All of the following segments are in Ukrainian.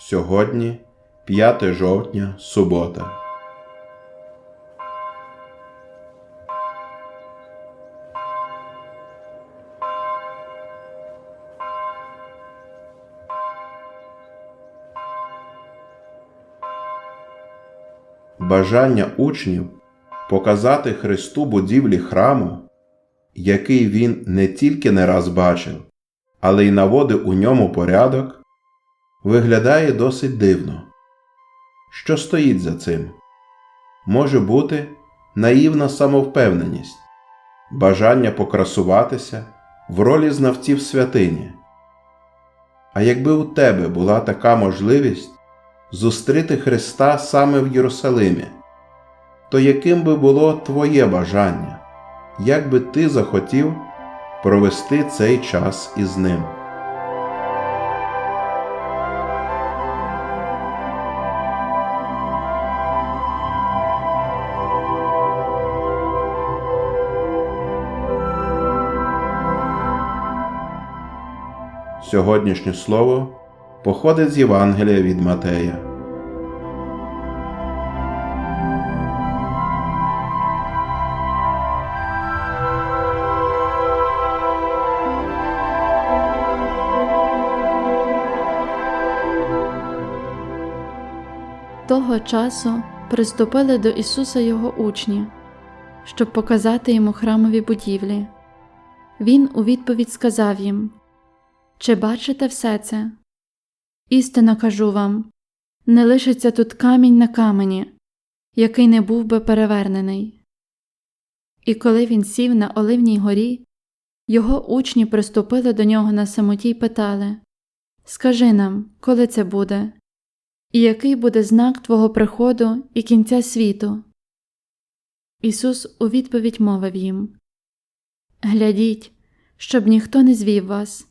Сьогодні 5 жовтня, субота. Бажання учнів показати Христу будівлі храму, який він не тільки не раз бачив, але й наводив у ньому порядок, виглядає досить дивно. Що стоїть за цим? Може бути наївна самовпевненість, бажання покрасуватися в ролі знавців святині. А якби у тебе була така можливість зустріти Христа саме в Єрусалимі, то яким би було твоє бажання, як би ти захотів провести цей час із ним? Сьогоднішнє слово походить з Євангелія від Матея. Того часу приступили до Ісуса Його учні, щоб показати йому храмові будівлі. Він у відповідь сказав їм Чи бачите все це? Істинно кажу вам не лишиться тут камінь на камені, який не був би перевернений. І коли він сів на Оливній горі, його учні приступили до нього на самоті й питали Скажи нам, коли це буде? І який буде знак Твого приходу і кінця світу? Ісус у відповідь мовив їм Глядіть, щоб ніхто не звів вас.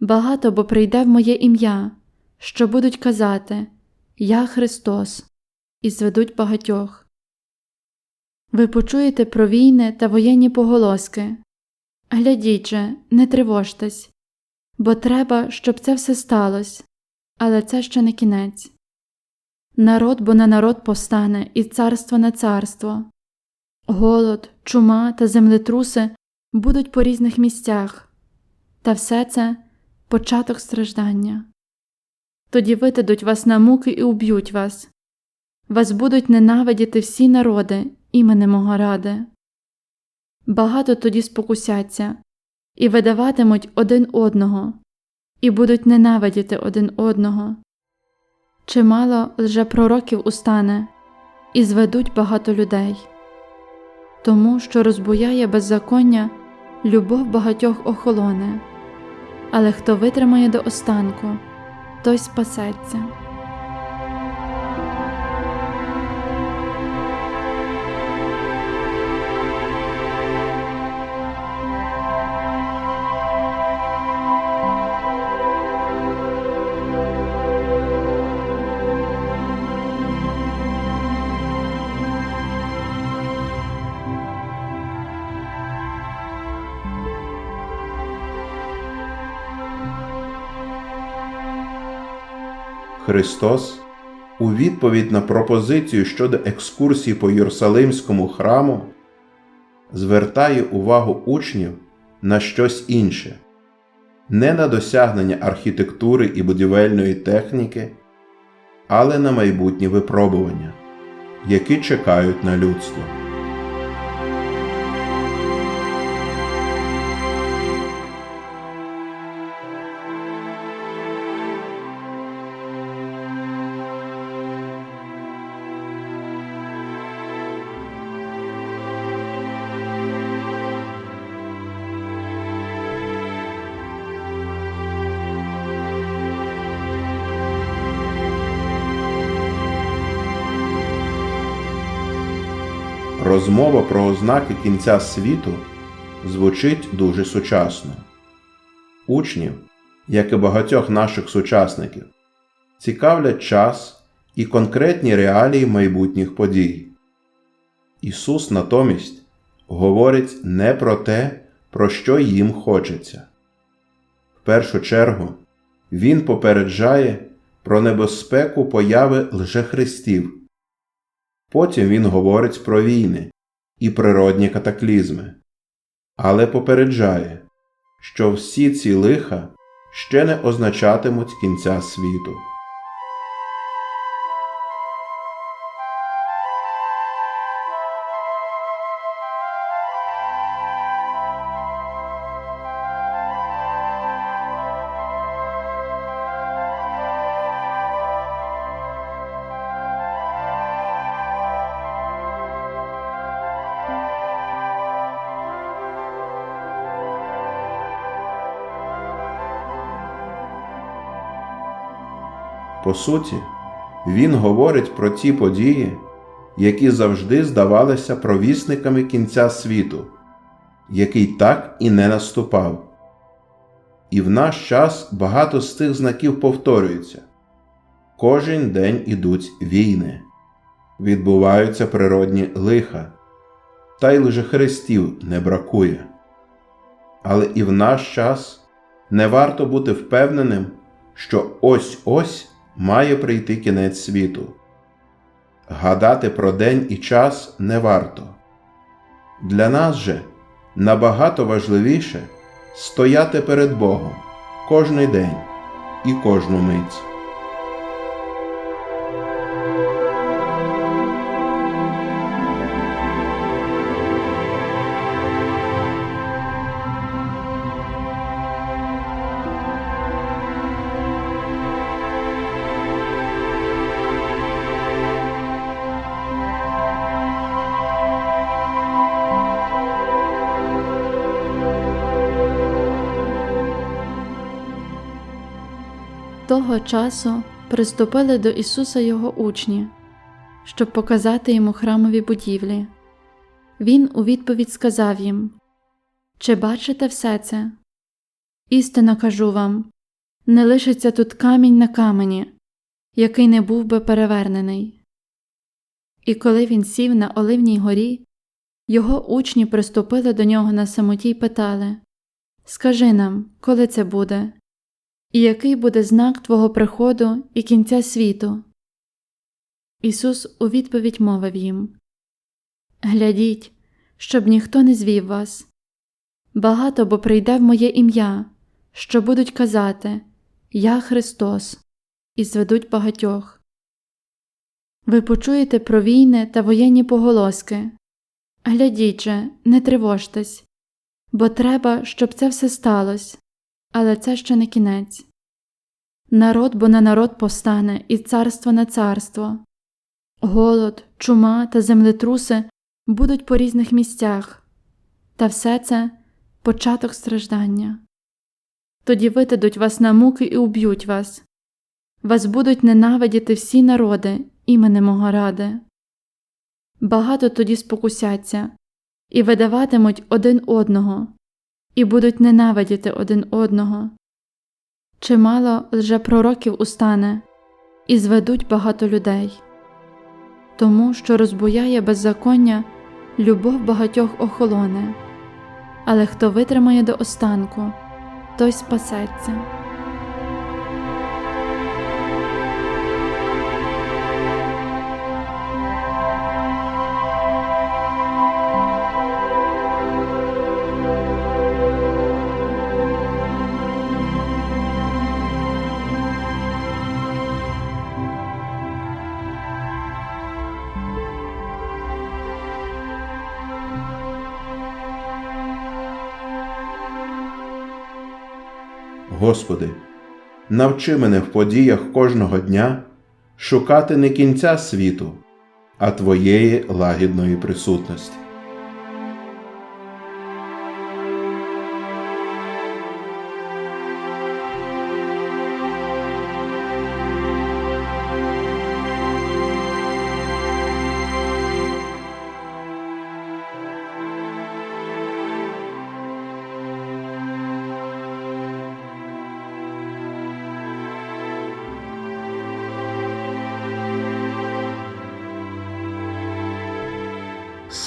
Багато бо прийде в моє ім'я, що будуть казати Я Христос, і зведуть багатьох. Ви почуєте про війни та воєнні поголоски. Глядіть же, не тривожтесь, бо треба, щоб це все сталося але це ще не кінець. Народ бо на народ повстане, і царство на царство. Голод, чума та землетруси будуть по різних місцях, та все це початок страждання. Тоді витадуть вас на муки і уб'ють вас, вас будуть ненавидіти всі народи іменем мого ради. Багато тоді спокусяться і видаватимуть один одного і будуть ненавидіти один одного. Чимало лжепророків устане і зведуть багато людей. Тому, що розбуяє беззаконня, любов багатьох охолоне, але хто витримає до останку, той спасеться. Христос у відповідь на пропозицію щодо екскурсії по Єрусалимському храму звертає увагу учнів на щось інше, не на досягнення архітектури і будівельної техніки, але на майбутні випробування, які чекають на людство. Розмова про ознаки кінця світу звучить дуже сучасно. Учнів, як і багатьох наших сучасників, цікавлять час і конкретні реалії майбутніх подій. Ісус натомість говорить не про те, про що їм хочеться. В першу чергу Він попереджає про небезпеку появи лжехристів. Потім він говорить про війни і природні катаклізми, але попереджає, що всі ці лиха ще не означатимуть кінця світу. По суті, він говорить про ті події, які завжди здавалися провісниками кінця світу, який так і не наступав. І в наш час багато з цих знаків повторюється. Кожен день ідуть війни, відбуваються природні лиха, та й лжехристів не бракує. Але і в наш час не варто бути впевненим, що ось ось має прийти кінець світу. Гадати про день і час не варто. Для нас же набагато важливіше стояти перед Богом кожний день і кожну мить. Того часу приступили до Ісуса Його учні, щоб показати йому храмові будівлі. Він у відповідь сказав їм Чи бачите все це? Істинно кажу вам не лишиться тут камінь на камені, який не був би перевернений. І коли він сів на Оливній горі, його учні приступили до нього на самоті й питали Скажи нам, коли це буде? І який буде знак Твого приходу і кінця світу? Ісус у відповідь мовив їм Глядіть, щоб ніхто не звів вас. Багато бо прийде в моє ім'я, що будуть казати Я Христос, і зведуть багатьох. Ви почуєте про війни та воєнні поголоски. Глядіть же, не тривожтесь, бо треба, щоб це все сталося, але це ще не кінець. Народ бо на народ повстане, і царство на царство. Голод, чума та землетруси будуть по різних місцях, та все це початок страждання. Тоді витадуть вас на муки і уб'ють вас. Вас будуть ненавидіти всі народи іменем мого ради. Багато тоді спокусяться і видаватимуть один одного, і будуть ненавидіти один одного. Чимало лжепророків устане, і зведуть багато людей. Тому, що розбуяє беззаконня, любов багатьох охолоне, але хто витримає до останку, той спасеться. Господи, навчи мене в подіях кожного дня шукати не кінця світу, а Твоєї лагідної присутності.